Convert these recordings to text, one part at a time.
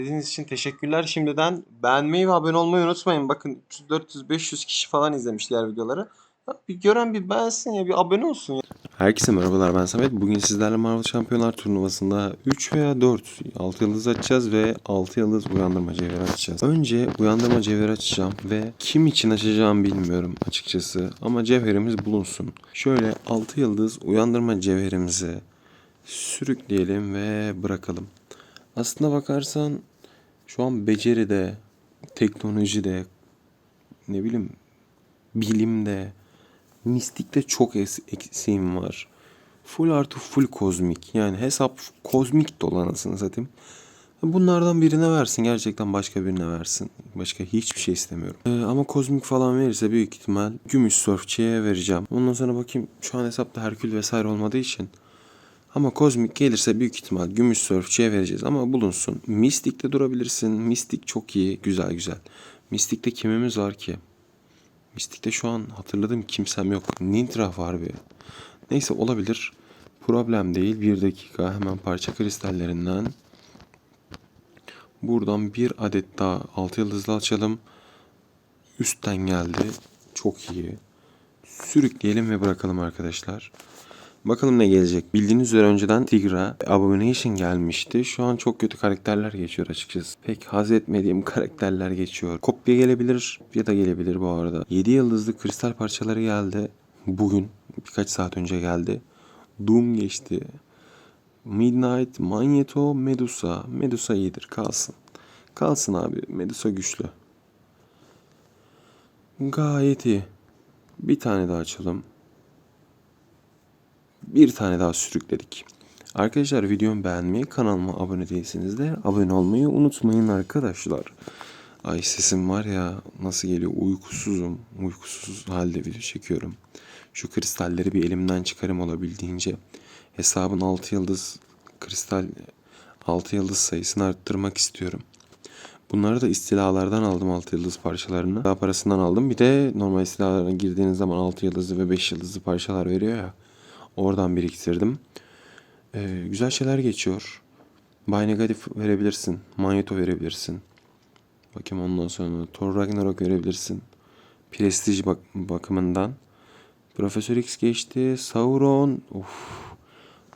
İzlediğiniz için teşekkürler şimdiden. Beğenmeyi ve abone olmayı unutmayın. Bakın 300, 400, 500 kişi falan izlemiş diğer videoları. Bir gören bir beğensin ya bir abone olsun ya. Herkese merhabalar ben Samet. Bugün sizlerle Marvel Şampiyonlar Turnuvası'nda 3 veya 4 6 yıldız açacağız ve 6 yıldız uyandırma cevheri açacağız. Önce uyandırma cevheri açacağım ve kim için açacağım bilmiyorum açıkçası ama cevherimiz bulunsun. Şöyle 6 yıldız uyandırma cevherimizi sürükleyelim ve bırakalım. Aslına bakarsan şu an beceride, teknolojide, ne bileyim bilimde, mistikte çok eksiğim var. Full artı full kozmik. Yani hesap kozmik dolu anasını satayım. Bunlardan birine versin. Gerçekten başka birine versin. Başka hiçbir şey istemiyorum. Ee, ama kozmik falan verirse büyük ihtimal gümüş sörfçiye vereceğim. Ondan sonra bakayım şu an hesapta Herkül vesaire olmadığı için. Ama kozmik gelirse büyük ihtimal gümüş sörfçiye vereceğiz ama bulunsun. Mistik'te durabilirsin. Mistik çok iyi. Güzel güzel. Mistik'te kimimiz var ki? Mistik'te şu an hatırladığım kimsem yok. Nintra var bir. Neyse olabilir. Problem değil. Bir dakika hemen parça kristallerinden. Buradan bir adet daha altı yıldızlı açalım. Üstten geldi. Çok iyi. Sürükleyelim ve bırakalım arkadaşlar. Bakalım ne gelecek. Bildiğiniz üzere önceden Tigra Abomination gelmişti. Şu an çok kötü karakterler geçiyor açıkçası. Pek haz etmediğim karakterler geçiyor. Kopya gelebilir ya da gelebilir bu arada. 7 yıldızlı kristal parçaları geldi. Bugün birkaç saat önce geldi. Doom geçti. Midnight, Magneto, Medusa. Medusa iyidir kalsın. Kalsın abi. Medusa güçlü. Gayet iyi. Bir tane daha açalım bir tane daha sürükledik. Arkadaşlar videomu beğenmeyi, kanalıma abone değilseniz de abone olmayı unutmayın arkadaşlar. Ay sesim var ya nasıl geliyor uykusuzum. Uykusuz halde video çekiyorum. Şu kristalleri bir elimden çıkarım olabildiğince. Hesabın 6 yıldız kristal 6 yıldız sayısını arttırmak istiyorum. Bunları da istilalardan aldım 6 yıldız parçalarını. Daha parasından aldım. Bir de normal istilalarına girdiğiniz zaman 6 yıldızlı ve 5 yıldızlı parçalar veriyor ya. Oradan biriktirdim. Ee, güzel şeyler geçiyor. Bay Negatif verebilirsin. Magneto verebilirsin. Bakayım ondan sonra Thor Ragnarok verebilirsin. Prestij bak bakımından. Profesör X geçti. Sauron. Of.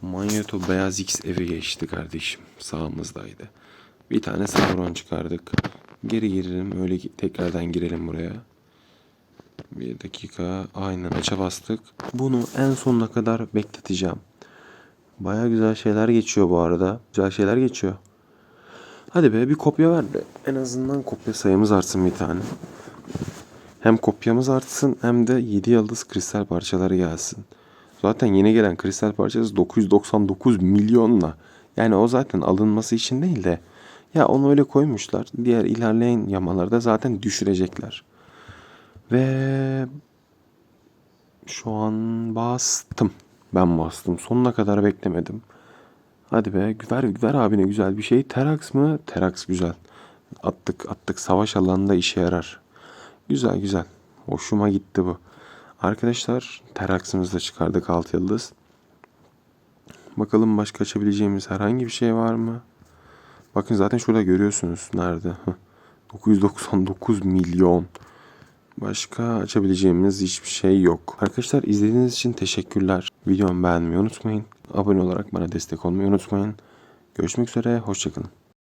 Magneto Beyaz X evi geçti kardeşim. Sağımızdaydı. Bir tane Sauron çıkardık. Geri girelim. Öyle tekrardan girelim buraya. Bir dakika. Aynen aça bastık. Bunu en sonuna kadar bekleteceğim. Baya güzel şeyler geçiyor bu arada. Güzel şeyler geçiyor. Hadi be bir kopya ver de en azından kopya sayımız artsın bir tane. Hem kopyamız artsın hem de 7 yıldız kristal parçaları gelsin. Zaten yeni gelen kristal parçası 999 milyonla. Yani o zaten alınması için değil de ya onu öyle koymuşlar. Diğer ilerleyen yamalarda zaten düşürecekler. Ve şu an bastım. Ben bastım. Sonuna kadar beklemedim. Hadi be ver, ver abine güzel bir şey. Terax mı? Terax güzel. Attık attık. Savaş alanında işe yarar. Güzel güzel. Hoşuma gitti bu. Arkadaşlar Terax'ımızı da çıkardık 6 yıldız. Bakalım başka açabileceğimiz herhangi bir şey var mı? Bakın zaten şurada görüyorsunuz. Nerede? 999 milyon. Başka açabileceğimiz hiçbir şey yok. Arkadaşlar izlediğiniz için teşekkürler. Videomu beğenmeyi unutmayın. Abone olarak bana destek olmayı unutmayın. Görüşmek üzere, hoşçakalın.